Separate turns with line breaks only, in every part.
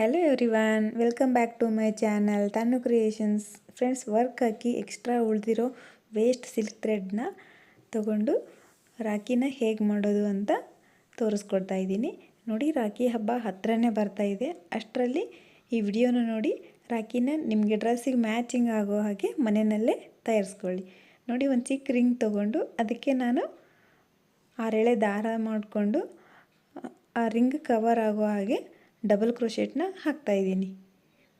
Hello everyone welcome back to my channel Tannu creations friends work hockey extra ಉಳಿದಿರೋ waste silk ಥ್ರೆಡ್ನ ತಗೊಂಡು ರಾಖಿನ ಹೇಗೆ ಮಾಡೋದು ಅಂತ ತೋರಿಸ್ಕೊಡ್ತಾ ಇದ್ದೀನಿ. ನೋಡಿ, ರಾಖಿ ಹಬ್ಬ ಹತ್ರನೇ ಬರ್ತಾ ಇದೆ. ಅಷ್ಟರಲ್ಲಿ ಈ ವಿಡಿಯೋನ ನೋಡಿ, ರಾಖಿನ ನಿಮಗೆ ಡ್ರೆಸ್ಸಿಗೆ ಮ್ಯಾಚಿಂಗ್ ಆಗೋ ಹಾಗೆ ಮನೆಯಲ್ಲೇ ತಯಾರಿಸ್ಕೊಳ್ಳಿ. ನೋಡಿ, ಒಂದು ಚಿಕ್ಕ ರಿಂಗ್ ತೊಗೊಂಡು ಅದಕ್ಕೆ ನಾನು ಆರೆಳೆ ದಾರ ಮಾಡಿಕೊಂಡು, ಆ ರಿಂಗ್ ಕವರ್ ಆಗೋ ಹಾಗೆ ಡಬಲ್ ಕ್ರೋಶೆಟ್ನ ಹಾಕ್ತಾಯಿದ್ದೀನಿ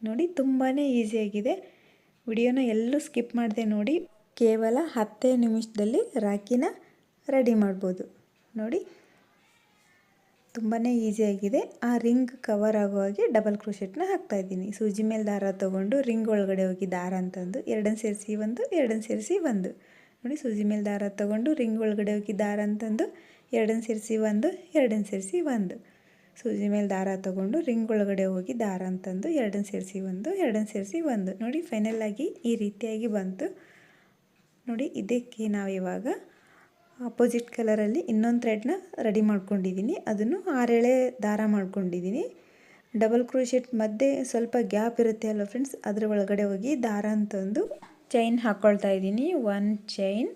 ನೋಡಿ ತುಂಬಾ ಈಸಿಯಾಗಿದೆ ವಿಡಿಯೋನ ಎಲ್ಲೂ ಸ್ಕಿಪ್ ಮಾಡಿದೆ ನೋಡಿ, ಕೇವಲ ಹತ್ತೇ ನಿಮಿಷದಲ್ಲಿ ರಾಖಿನ ರೆಡಿ ಮಾಡ್ಬೋದು. ನೋಡಿ ತುಂಬಾ ಈಸಿಯಾಗಿದೆ ಆ ರಿಂಗ್ ಕವರ್ ಆಗೋ ಹಾಗೆ ಡಬಲ್ ಕ್ರೋಶೆಟ್ನ ಹಾಕ್ತಾಯಿದ್ದೀನಿ ಸೂಜಿ ಮೇಲೆ ದಾರ ತೊಗೊಂಡು ರಿಂಗ್ ಒಳಗಡೆ ಹೋಗಿ ದಾರ ಅಂತಂದು ಎರಡನ್ನು ಸೇರಿಸಿ ಒಂದು ಎರಡನ್ನು ಸೇರಿಸಿ ಒಂದು. ನೋಡಿ, ಸೂಜಿ ಮೇಲೆ ದಾರ ತೊಗೊಂಡು ರಿಂಗ್ ಒಳಗಡೆ ಹೋಗಿ ದಾರ ಅಂತಂದು ಎರಡನ್ನು ಸೇರಿಸಿ ಒಂದು ಎರಡನ್ನು ಸೇರಿಸಿ ಒಂದು. ಸೂಜಿ ಮೇಲೆ ದಾರ ತೊಗೊಂಡು ರಿಂಗ್ ಒಳಗಡೆ ಹೋಗಿ ದಾರ ಅಂತಂದು ಎರಡನ್ನು ಸೇರಿಸಿ ಒಂದು, ಎರಡನ್ನು ಸೇರಿಸಿ ಒಂದು. ನೋಡಿ ಫೈನಲ್ ಆಗಿ ಈ ರೀತಿಯಾಗಿ ಬಂತು. ನೋಡಿ ಇದಕ್ಕೆ ನಾವು ಇವಾಗ ಅಪೋಸಿಟ್ ಕಲರಲ್ಲಿ ಇನ್ನೊಂದು ಥ್ರೆಡ್ನ ರೆಡಿ ಮಾಡ್ಕೊಂಡಿದ್ದೀನಿ ಅದನ್ನು ಆರೆಳೆ ದಾರ ಮಾಡ್ಕೊಂಡಿದ್ದೀನಿ ಡಬಲ್ ಕ್ರೋಶೆಟ್ ಮಧ್ಯೆ ಸ್ವಲ್ಪ ಗ್ಯಾಪ್ ಇರುತ್ತೆ ಅಲ್ವ ಫ್ರೆಂಡ್ಸ್ ಅದರ ಒಳಗಡೆ ಹೋಗಿ ದಾರ ಅಂತಂದು ಚೈನ್ ಹಾಕ್ಕೊಳ್ತಾ ಇದ್ದೀನಿ one chain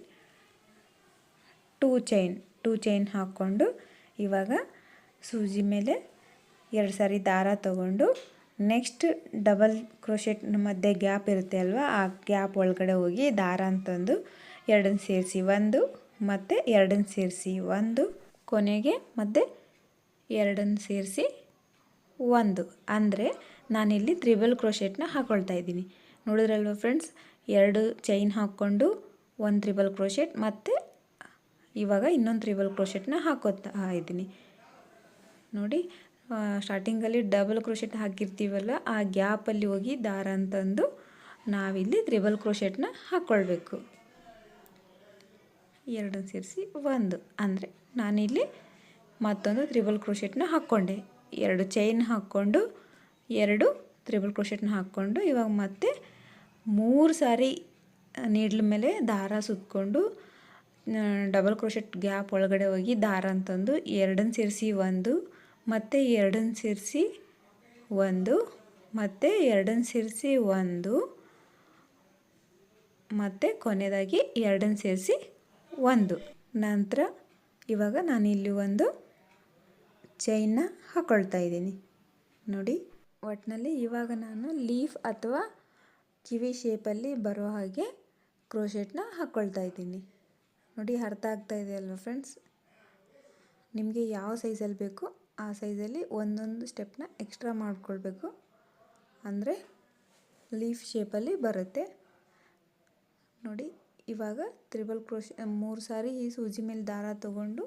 two chain two chain ಹಾಕ್ಕೊಂಡು ಇವಾಗ ಸೂಜಿ ಮೇಲೆ ಎರಡು ಸಾರಿ ದಾರ ತಗೊಂಡು ನೆಕ್ಸ್ಟ್ ಡಬಲ್ ಕ್ರೋಶೆಟ್ ಮಧ್ಯೆ ಗ್ಯಾಪ್ ಇರುತ್ತೆ ಅಲ್ವಾ, ಆ ಗ್ಯಾಪ್ ಒಳಗಡೆ ಹೋಗಿ ದಾರ ಅಂತಂದು ಎರಡನ್ನು ಸೇರಿಸಿ ಒಂದು, ಮತ್ತು ಎರಡನ್ನು ಸೇರಿಸಿ ಒಂದು, ಕೊನೆಗೆ ಮತ್ತು ಎರಡನ್ನು ಸೇರಿಸಿ ಒಂದು. ಅಂದರೆ ನಾನಿಲ್ಲಿ ತ್ರಿಬಲ್ ಕ್ರೋಶೆಟ್ನ ಹಾಕ್ಕೊಳ್ತಾ ಇದ್ದೀನಿ. ನೋಡಿದ್ರಲ್ವ ಫ್ರೆಂಡ್ಸ್? ಎರಡು ಚೈನ್ ಹಾಕ್ಕೊಂಡು ಒಂದು ತ್ರಿಬಲ್ ಕ್ರೋಶೆಟ್, ಮತ್ತು ಇವಾಗ ಇನ್ನೊಂದು ತ್ರಿಬಲ್ ಕ್ರೋಶೆಟ್ನ ಹಾಕೋತಾ ಇದ್ದೀನಿ. ನೋಡಿ ಸ್ಟಾರ್ಟಿಂಗಲ್ಲಿ ಡಬಲ್ ಕ್ರೋಶೆಟ್ ಹಾಕಿರ್ತೀವಲ್ಲ, ಆ ಗ್ಯಾಪಲ್ಲಿ ಹೋಗಿ ದಾರ ಅಂತಂದು ನಾವಿಲ್ಲಿ ತ್ರಿಬಲ್ ಕ್ರೋಶೆಟ್ನ ಹಾಕ್ಕೊಳ್ಬೇಕು ಎರಡನ್ನು ಸೇರಿಸಿ ಒಂದು. ಅಂದರೆ ನಾನಿಲ್ಲಿ ಮತ್ತೊಂದು ತ್ರಿಬಲ್ ಕ್ರೋಶೆಟ್ನ ಹಾಕ್ಕೊಂಡೆ. ಎರಡು ಚೈನ್ ಹಾಕ್ಕೊಂಡು, ಎರಡು ತ್ರಿಬಲ್ ಕ್ರೋಶೆಟ್ನ ಹಾಕ್ಕೊಂಡು, ಇವಾಗ ಮತ್ತೆ ಮೂರು ಸಾರಿ ನೀಡ್ಲ ಮೇಲೆ ದಾರ ಸುತ್ತಕೊಂಡು ಡಬಲ್ ಕ್ರೋಶೆಟ್ ಗ್ಯಾಪ್ ಒಳಗಡೆ ಹೋಗಿ ದಾರ ಅಂತಂದು ಎರಡನ್ನು ಸೇರಿಸಿ ಒಂದು. ಮತ್ತು ಎರಡನ್ನು ಸೇರಿಸಿ ಒಂದು, ಮತ್ತು ಎರಡನ್ನು ಸೇರಿಸಿ ಒಂದು, ಮತ್ತು ಕೊನೆಯದಾಗಿ ಎರಡನ್ನು ಸೇರಿಸಿ ಒಂದು. ನಂತರ ಇವಾಗ ನಾನು ಇಲ್ಲಿ ಒಂದು ಚೈನ್ನ ಹಾಕ್ಕೊಳ್ತಾ ಇದ್ದೀನಿ. ನೋಡಿ ಒಟ್ಟಿನಲ್ಲಿ ಇವಾಗ ನಾನು ಲೀಫ್ ಅಥವಾ ಕಿವಿ ಶೇಪಲ್ಲಿ ಬರೋ ಹಾಗೆ ಕ್ರೋಶೆಟ್ನ ಹಾಕ್ಕೊಳ್ತಾ ಇದ್ದೀನಿ. ನೋಡಿ, ಅರ್ಥ ಆಗ್ತಾ ಇದೆ ಅಲ್ವಾ ಫ್ರೆಂಡ್ಸ್ ನಿಮಗೆ ಯಾವ ಸೈಜಲ್ಲಿ ಬೇಕೋ? ಆ ಸೈಜಲ್ಲಿ ಒಂದೊಂದು ಸ್ಟೆಪ್ನ ಎಕ್ಸ್ಟ್ರಾ ಮಾಡಿಕೊಳ್ಬೇಕು. ಅಂದರೆ ಲೀಫ್ ಶೇಪಲ್ಲಿ ಬರುತ್ತೆ. ನೋಡಿ, ಇವಾಗ ತ್ರಿಬಲ್ ಕ್ರೋಶ್, ಮೂರು ಸಾರಿ ಈ ಸೂಜಿ ಮೇಲೆ ದಾರ ತಗೊಂಡು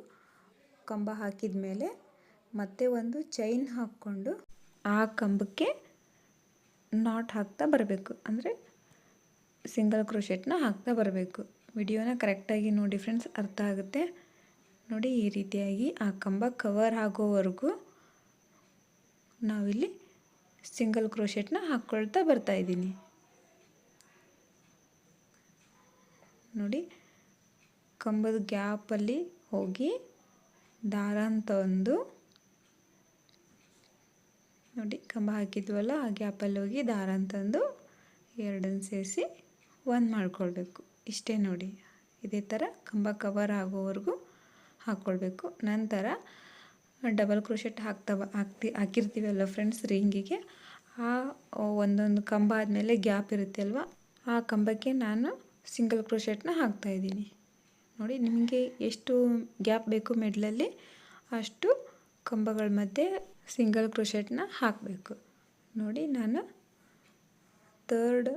ಕಂಬ ಹಾಕಿದ ಮೇಲೆ ಮತ್ತೆ ಒಂದು ಚೈನ್ ಹಾಕ್ಕೊಂಡು ಆ ಕಂಬಕ್ಕೆ ನಾಟ್ ಹಾಕ್ತಾ ಬರಬೇಕು. ಅಂದರೆ ಸಿಂಗಲ್ ಕ್ರೋಶೆಟ್ನ ಹಾಕ್ತಾ ಬರಬೇಕು. ವಿಡಿಯೋನ ಕರೆಕ್ಟಾಗಿ ನೋಡಿ ಫ್ರೆಂಡ್ಸ್ ಅರ್ಥ ಆಗುತ್ತೆ. ನೋಡಿ ಈ ರೀತಿಯಾಗಿ ಆ ಕಂಬ ಕವರ್ ಆಗೋವರೆಗೂ ನಾವಿಲ್ಲಿ ಸಿಂಗಲ್ ಕ್ರೋಶೆಟ್ನ ಹಾಕ್ಕೊಳ್ತಾ ಬರ್ತಾ ಇದ್ದೀನಿ. ನೋಡಿ, ಕಂಬದ ಗ್ಯಾಪಲ್ಲಿ ಹೋಗಿ ದಾರ ಒಂದು. ನೋಡಿ, ಕಂಬ ಹಾಕಿದ್ವಲ್ಲ, ಆ ಗ್ಯಾಪಲ್ಲಿ ಹೋಗಿ ದಾರ ಅಂತಂದು ಎರಡನ್ನು ಸೇರಿಸಿ ಒಂದು ಮಾಡ್ಕೊಳ್ಬೇಕು. ಇಷ್ಟೇ ನೋಡಿ, ಇದೇ ಥರ ಕಂಬ ಕವರ್ ಆಗೋವರೆಗೂ ಹಾಕ್ಕೊಳ್ಬೇಕು ನಂತರ ಡಬಲ್ ಕ್ರೋಶೆಟ್ ಹಾಕ್ತಾ ಹಾಕ್ತಿ ಹಾಕಿರ್ತೀವಲ್ಲ ಫ್ರೆಂಡ್ಸ್ ರಿಂಗಿಗೆ. ಆ ಒಂದೊಂದು ಕಂಬ ಆದಮೇಲೆ ಗ್ಯಾಪ್ ಇರುತ್ತೆ ಅಲ್ವಾ? ಆ ಕಂಬಕ್ಕೆ ನಾನು ಸಿಂಗಲ್ ಕ್ರೋಶೆಟ್ನ ಹಾಕ್ತಾಯಿದ್ದೀನಿ ನೋಡಿ ನಿಮಗೆ ಎಷ್ಟು ಗ್ಯಾಪ್ ಬೇಕು ಮೆಡ್ಲಲ್ಲಿ ಅಷ್ಟು ಕಂಬಗಳ ಮಧ್ಯೆ ಸಿಂಗಲ್ ಕ್ರೋಶೆಟ್ನ ಹಾಕಬೇಕು. ನೋಡಿ ನಾನು ತರ್ಡ್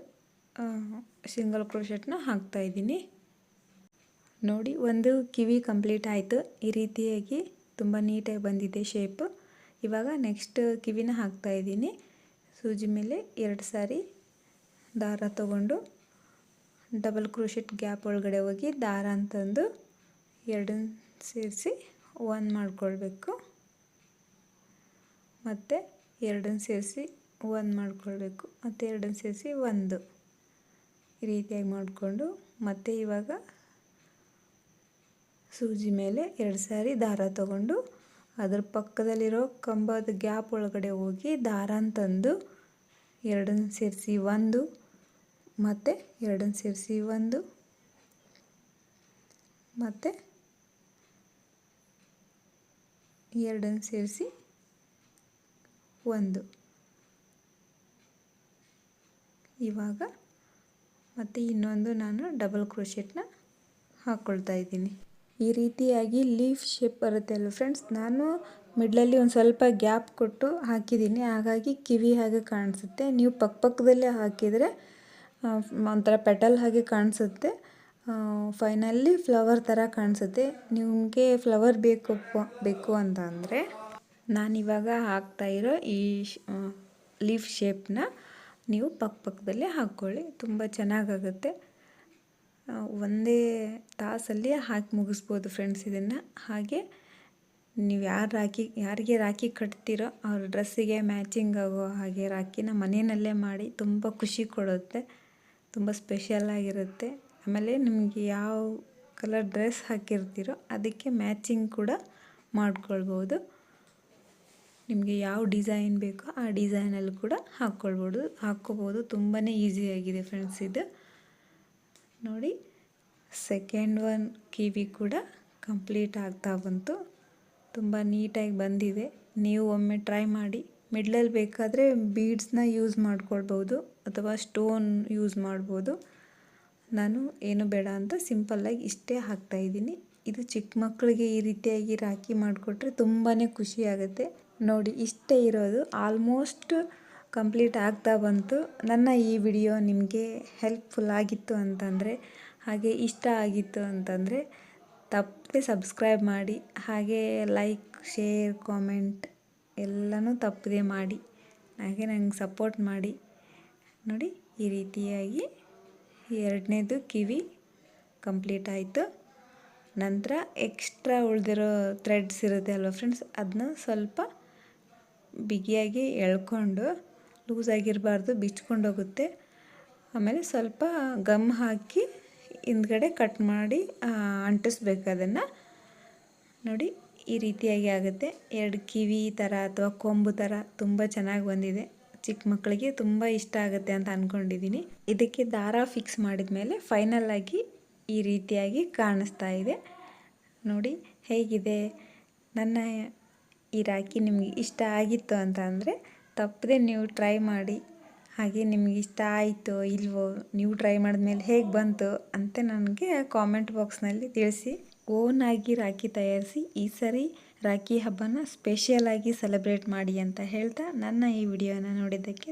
ಸಿಂಗಲ್ ಕ್ರೋಶೆಟ್ನ ಹಾಕ್ತಾಯಿದ್ದೀನಿ ನೋಡಿ, ಒಂದು ಕಿವಿ ಕಂಪ್ಲೀಟ್ ಆಯಿತು. ಈ ರೀತಿಯಾಗಿ ತುಂಬ ನೀಟಾಗಿ ಬಂದಿದೆ ಶೇಪು. ಇವಾಗ ನೆಕ್ಸ್ಟ್ ಕಿವಿನ ಹಾಕ್ತಾಯಿದ್ದೀನಿ ಸೂಜಿ ಮೇಲೆ ಎರಡು ಸಾರಿ ದಾರ ತಗೊಂಡು ಡಬಲ್ ಕ್ರೋಶೆಟ್ ಗ್ಯಾಪ್ ಒಳಗಡೆ ಹೋಗಿ ದಾರ ಅಂತಂದು ಎರಡನ್ನ ಸೇರಿಸಿ ಒನ್ ಮಾಡಿಕೊಳ್ಬೇಕು. ಮತ್ತು ಎರಡನ್ನು ಸೇರಿಸಿ ಒಂದು ಮಾಡಿಕೊಳ್ಬೇಕು. ಮತ್ತು ಎರಡನ್ನು ಸೇರಿಸಿ ಒಂದು. ಈ ರೀತಿಯಾಗಿ ಮಾಡಿಕೊಂಡು ಮತ್ತು ಇವಾಗ ಸೂಜಿ ಮೇಲೆ ಎರಡು ಸಾರಿ ದಾರ ತಗೊಂಡು ಅದ್ರ ಪಕ್ಕದಲ್ಲಿರೋ ಕಂಬದ ಗ್ಯಾಪ್ ಒಳಗಡೆ ಹೋಗಿ ದಾರನ ತಂದು ಎರಡನ್ನ ಸೇರಿಸಿ ಒಂದು ಮತ್ತು ಎರಡನ್ನು ಸೇರಿಸಿ ಒಂದು ಮತ್ತು ಎರಡನ್ನು ಸೇರಿಸಿ ಒಂದು. ಇವಾಗ ಮತ್ತು ಇನ್ನೊಂದು ನಾನು ಡಬಲ್ ಕ್ರೋಶೆಟ್ನ ಹಾಕ್ಕೊಳ್ತಾ ಇದ್ದೀನಿ. ಈ ರೀತಿಯಾಗಿ ಲೀಫ್ ಶೇಪ್ ಬರುತ್ತೆ ಅಲ್ವ ಫ್ರೆಂಡ್ಸ್ ನಾನು ಮಿಡ್ಲಲ್ಲಿ ಒಂದು ಸ್ವಲ್ಪ ಗ್ಯಾಪ್ ಕೊಟ್ಟು ಹಾಕಿದ್ದೀನಿ. ಹಾಗಾಗಿ ಕಿವಿ ಹಾಗೆ ಕಾಣಿಸುತ್ತೆ. ನೀವು ಪಕ್ಕ ಪಕ್ಕದಲ್ಲೇ ಹಾಕಿದರೆ ಒಂಥರ ಪೆಟಲ್ ಹಾಗೆ ಕಾಣಿಸುತ್ತೆ. ಫೈನಲ್ಲಿ ಫ್ಲವರ್ ಥರ ಕಾಣಿಸುತ್ತೆ. ನಿಮಗೆ ಫ್ಲವರ್ ಬೇಕು ಬೇಕು ಅಂತ ಅಂದರೆ ನಾನಿವಾಗ ಹಾಕ್ತಾಯಿರೋ ಈ ಲೀಫ್ ಶೇಪ್ನ ನೀವು ಪಕ್ಕ ಪಕ್ಕದಲ್ಲೇ ಹಾಕ್ಕೊಳ್ಳಿ. ತುಂಬ ಚೆನ್ನಾಗಾಗುತ್ತೆ. ಒಂದೇ ತಾಸಲ್ಲಿ ಹಾಕಿ ಮುಗಿಸ್ಬೋದು ಫ್ರೆಂಡ್ಸ್ ಇದನ್ನು. ಹಾಗೆ ನೀವು ಯಾರು ರಾಖಿ, ಯಾರಿಗೆ ರಾಖಿ ಕಟ್ತೀರೋ ಅವ್ರ ಡ್ರೆಸ್ಸಿಗೆ ಮ್ಯಾಚಿಂಗ್ ಆಗೋ ಹಾಗೆ ರಾಖಿನ ಮನೆಯಲ್ಲೇ ಮಾಡಿ ತುಂಬ ಖುಷಿ ಕೊಡುತ್ತೆ, ತುಂಬ ಸ್ಪೆಷಲ್ ಆಗಿರುತ್ತೆ. ಆಮೇಲೆ ನಿಮಗೆ ಯಾವ ಕಲರ್ ಡ್ರೆಸ್ ಹಾಕಿರ್ತೀರೋ ಅದಕ್ಕೆ ಮ್ಯಾಚಿಂಗ್ ಕೂಡ ಮಾಡ್ಕೊಳ್ಬೋದು. ನಿಮಗೆ ಯಾವ ಡಿಸೈನ್ ಬೇಕೋ ಆ ಡಿಸೈನಲ್ಲಿ ಕೂಡ ಹಾಕ್ಕೊಳ್ಬೋದು, ಹಾಕ್ಕೋಬೋದು. ತುಂಬಾ ಈಸಿಯಾಗಿದೆ ಫ್ರೆಂಡ್ಸ್ ಇದು. ನೋಡಿ ಸೆಕೆಂಡ್ ಒನ್ ಕಿವಿ ಕೂಡ ಕಂಪ್ಲೀಟ್ ಆಗ್ತಾ ಬಂತು. ತುಂಬ ನೀಟಾಗಿ ಬಂದಿದೆ. ನೀವು ಒಮ್ಮೆ ಟ್ರೈ ಮಾಡಿ ಮಿಡ್ಲಲ್ಲಿ ಬೇಕಾದರೆ ಬೀಡ್ಸ್ನ ಯೂಸ್ ಮಾಡ್ಕೊಳ್ಬೋದು ಅಥವಾ ಸ್ಟೋನ್ ಯೂಸ್ ಮಾಡ್ಬೋದು. ನಾನು ಏನು ಬೇಡ ಅಂತ ಸಿಂಪಲ್ಲಾಗಿ ಇಷ್ಟೇ ಹಾಕ್ತಾಯಿದ್ದೀನಿ ಇದು ಚಿಕ್ಕ ಮಕ್ಕಳಿಗೆ ಈ ರೀತಿಯಾಗಿ ರಾಖಿ ಮಾಡಿಕೊಟ್ರೆ ತುಂಬಾ ಖುಷಿಯಾಗುತ್ತೆ ನೋಡಿ, ಇಷ್ಟೇ ಇರೋದು. ಆಲ್ಮೋಸ್ಟ್ ಕಂಪ್ಲೀಟ್ ಆಗ್ತಾ ಬಂತು. ನನ್ನ ಈ ವಿಡಿಯೋ ನಿಮಗೆ ಹೆಲ್ಪ್ಫುಲ್ ಆಗಿತ್ತು ಅಂತಂದರೆ, ಹಾಗೆ ಇಷ್ಟ ಆಗಿತ್ತು ಅಂತಂದರೆ, ತಪ್ಪದೆ ಸಬ್ಸ್ಕ್ರೈಬ್ ಮಾಡಿ, ಹಾಗೆ ಲೈಕ್ ಶೇರ್ ಕಾಮೆಂಟ್ ಎಲ್ಲನೂ ತಪ್ಪದೆ ಮಾಡಿ, ಹಾಗೆ ನಂಗೆ ಸಪೋರ್ಟ್ ಮಾಡಿ. ನೋಡಿ, ಈ ರೀತಿಯಾಗಿ ಎರಡನೇದು ಕಿವಿ ಕಂಪ್ಲೀಟ್ ಆಯಿತು. ನಂತರ ಎಕ್ಸ್ಟ್ರಾ ಉಳಿದಿರೋ ಥ್ರೆಡ್ಸ್ ಇರುತ್ತೆ ಅಲ್ವ ಫ್ರೆಂಡ್ಸ್ ಅದನ್ನ ಸ್ವಲ್ಪ ಬಿಗಿಯಾಗಿ ಎಳ್ಕೊಂಡು ಲೂಸಾಗಿರಬಾರ್ದು, ಬಿಚ್ಕೊಂಡೋಗುತ್ತೆ. ಆಮೇಲೆ ಸ್ವಲ್ಪ ಗಮ್ ಹಾಕಿ ಹಿಂದ್ಗಡೆ ಕಟ್ ಮಾಡಿ ಅಂಟಿಸ್ಬೇಕು ಅದನ್ನು. ನೋಡಿ, ಈ ರೀತಿಯಾಗಿ ಆಗುತ್ತೆ. ಎರಡು ಕಿವಿ ಥರ ಅಥವಾ ಕೊಂಬು ಥರ ತುಂಬ ಚೆನ್ನಾಗಿ ಬಂದಿದೆ. ಚಿಕ್ಕ ಮಕ್ಕಳಿಗೆ ತುಂಬ ಇಷ್ಟ ಆಗುತ್ತೆ ಅಂತ ಅಂದ್ಕೊಂಡಿದ್ದೀನಿ ಇದಕ್ಕೆ ದಾರ ಫಿಕ್ಸ್ ಮಾಡಿದ ಮೇಲೆ ಫೈನಲ್ ಆಗಿ ಈ ರೀತಿಯಾಗಿ ಕಾಣಿಸ್ತಾ ಇದೆ. ನೋಡಿ, ಹೇಗಿದೆ? ನನ್ನ ಈ ರಾಖಿ ನಿಮಗೆ ಇಷ್ಟ ಆಗಿತ್ತು ಅಂತ ಅಂದರೆ ತಪ್ಪದೆ ನೀವು ಟ್ರೈ ಮಾಡಿ, ಹಾಗೆ ನಿಮ್ಗೆ ಇಷ್ಟ ಆಯಿತೋ ಇಲ್ವೋ, ನೀವು ಟ್ರೈ ಮಾಡಿದ್ಮೇಲೆ ಹೇಗೆ ಬಂತು ಅಂತ ನನಗೆ ಕಾಮೆಂಟ್ ಬಾಕ್ಸ್ನಲ್ಲಿ ತಿಳಿಸಿ ಓನಾಗಿ ರಾಖಿ ತಯಾರಿಸಿ, ಈ ಸರಿ ರಾಖಿ ಹಬ್ಬನ ಸ್ಪೆಷಲಾಗಿ ಸೆಲೆಬ್ರೇಟ್ ಮಾಡಿ ಅಂತ ಹೇಳ್ತಾ ನನ್ನ ಈ ವಿಡಿಯೋನ ನೋಡಿದ್ದಕ್ಕೆ